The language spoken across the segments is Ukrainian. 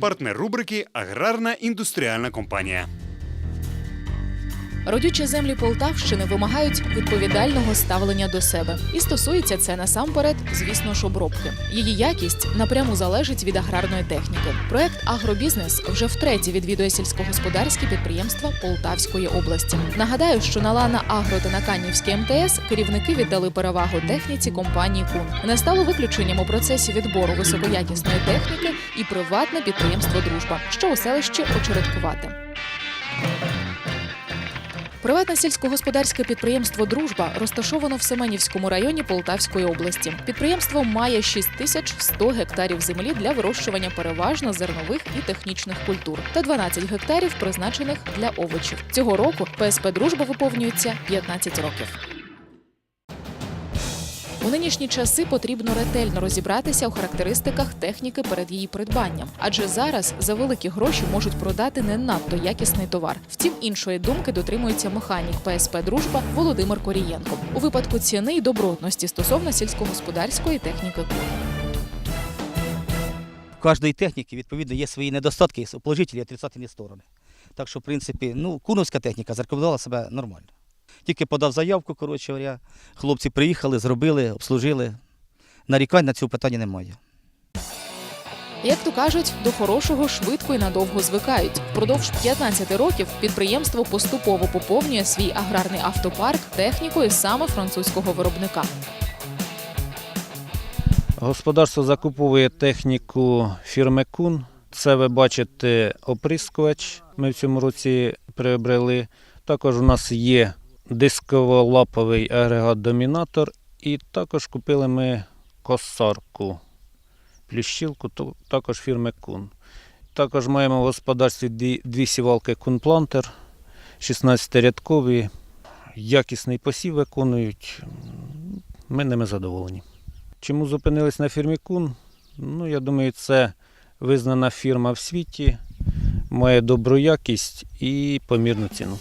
партнер рубрики Аграрна індустріальна компанія. Родючі землі Полтавщини вимагають відповідального ставлення до себе, і стосується це насамперед, звісно ж, обробки. Її якість напряму залежить від аграрної техніки. Проект Агробізнес вже втретє відвідує сільськогосподарські підприємства Полтавської області. Нагадаю, що на Лана Агро та на Канівській МТС керівники віддали перевагу техніці компанії Кун. Не стало виключенням у процесі відбору високоякісної техніки і приватне підприємство Дружба, що у селищі очередкувати. Приватне сільськогосподарське підприємство Дружба розташовано в Семенівському районі Полтавської області. Підприємство має 6100 гектарів землі для вирощування переважно зернових і технічних культур та 12 гектарів, призначених для овочів. Цього року ПСП Дружба виповнюється 15 років. У нинішні часи потрібно ретельно розібратися у характеристиках техніки перед її придбанням, адже зараз за великі гроші можуть продати не надто якісний товар. Втім, іншої думки дотримується механік ПСП Дружба Володимир Корієнко у випадку ціни і добротності стосовно сільськогосподарської техніки. У кожної техніки, відповідно, є свої недостатки, положительні і отрицательні сторони. Так що, в принципі, ну, куновська техніка зарекомендувала себе нормально. Тільки подав заявку, коротше говоря, хлопці приїхали, зробили, обслужили. Нарікань на цього питання немає. Як то кажуть, до хорошого швидко і надовго звикають. Впродовж 15 років підприємство поступово поповнює свій аграрний автопарк технікою саме французького виробника. Господарство закуповує техніку фірми Кун. Це ви бачите оприскувач. Ми в цьому році приобрели. Також у нас є дисково-лаповий агрегат-домінатор. І також купили ми косарку, плющілку, також фірми Кун. Також маємо в господарстві дві сівалки Кунплантер, 16-рядкові, якісний посів виконують. Ми ними задоволені. Чому зупинились на фірмі Кун? Ну, я думаю, це визнана фірма в світі, має добру якість і помірну ціну.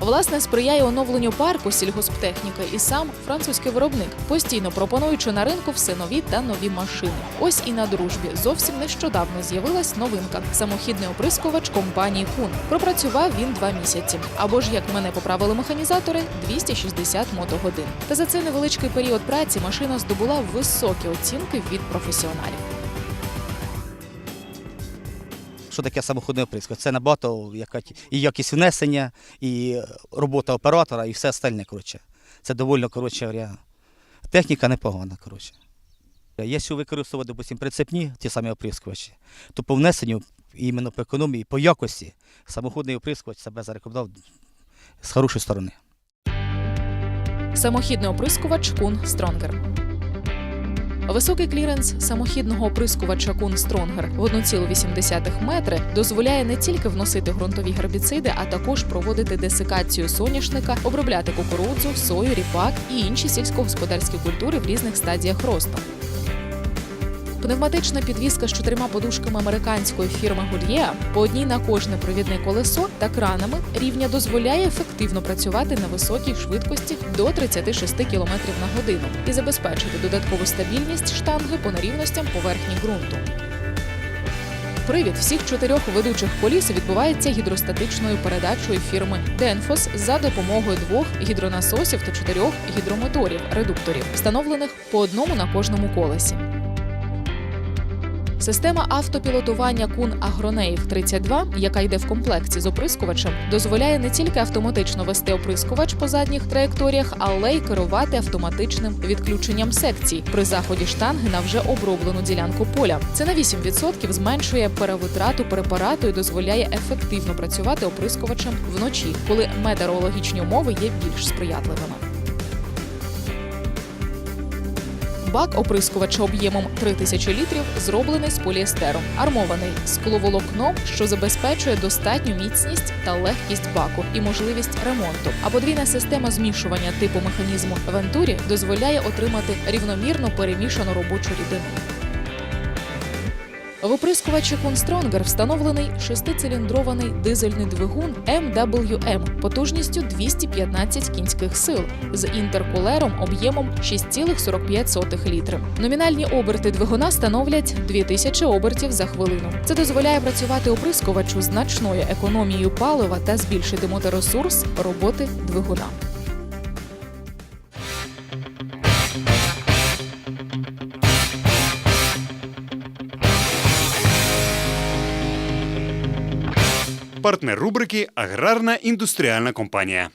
Власне, сприяє оновленню парку сільгосптехніки і сам французький виробник, постійно пропонуючи на ринку все нові та нові машини. Ось і на дружбі зовсім нещодавно з'явилась новинка самохідний оприскувач компанії Кун. Пропрацював він два місяці. Або ж, як мене поправили механізатори, 260 мотогодин. Та за цей невеличкий період праці машина здобула високі оцінки від професіоналів. Що таке самоходний оприскувач? Це набагато і якість внесення, і робота оператора, і все остальне. Коротше. Це доволі коротше, техніка непогана. Коротше. Якщо використовувати, допустим, прицепні, ті самі оприскувачі, то по внесенню, іменно по економії, по якості, самоходний оприскувач себе зарекомендував з хорошої сторони. Самохідний оприскувач Кун Стронгер. Високий кліренс самохідного оприскувача Кун Стронгер в 1,8 метри дозволяє не тільки вносити ґрунтові гербіциди, а також проводити десикацію соняшника, обробляти кукурудзу, сою, ріпак і інші сільськогосподарські культури в різних стадіях росту. Пневматична підвізка з чотирма подушками американської фірми Гольєа по одній на кожне провідне колесо та кранами рівня дозволяє ефективно працювати на високій швидкості до 36 км на годину і забезпечити додаткову стабільність штанги по нерівностям поверхні ґрунту. Привід всіх чотирьох ведучих коліс відбувається гідростатичною передачею фірми Денфос за допомогою двох гідронасосів та чотирьох гідромоторів редукторів, встановлених по одному на кожному колесі. Система автопілотування Кун Агронеїв 32, яка йде в комплекті з оприскувачем, дозволяє не тільки автоматично вести оприскувач по задніх траєкторіях, але й керувати автоматичним відключенням секцій при заході штанги на вже оброблену ділянку поля. Це на 8% зменшує перевитрату препарату і дозволяє ефективно працювати оприскувачем вночі, коли метеорологічні умови є більш сприятливими. Бак оприскувача об'ємом 3000 літрів зроблений з поліестеру, армований скловолокном, що забезпечує достатню міцність та легкість баку і можливість ремонту. А подвійна система змішування типу механізму Вентурі дозволяє отримати рівномірно перемішану робочу рідину. В оприскувачі Констронгер встановлений шестициліндрований дизельний двигун MWM потужністю 215 кінських сил з інтеркулером об'ємом 6,45 літри. Номінальні оберти двигуна становлять 2000 обертів за хвилину. Це дозволяє працювати оприскувачу значною економією палива та збільшити моторесурс роботи двигуна. Партнер рубрики Аграрна індустріальна компанія.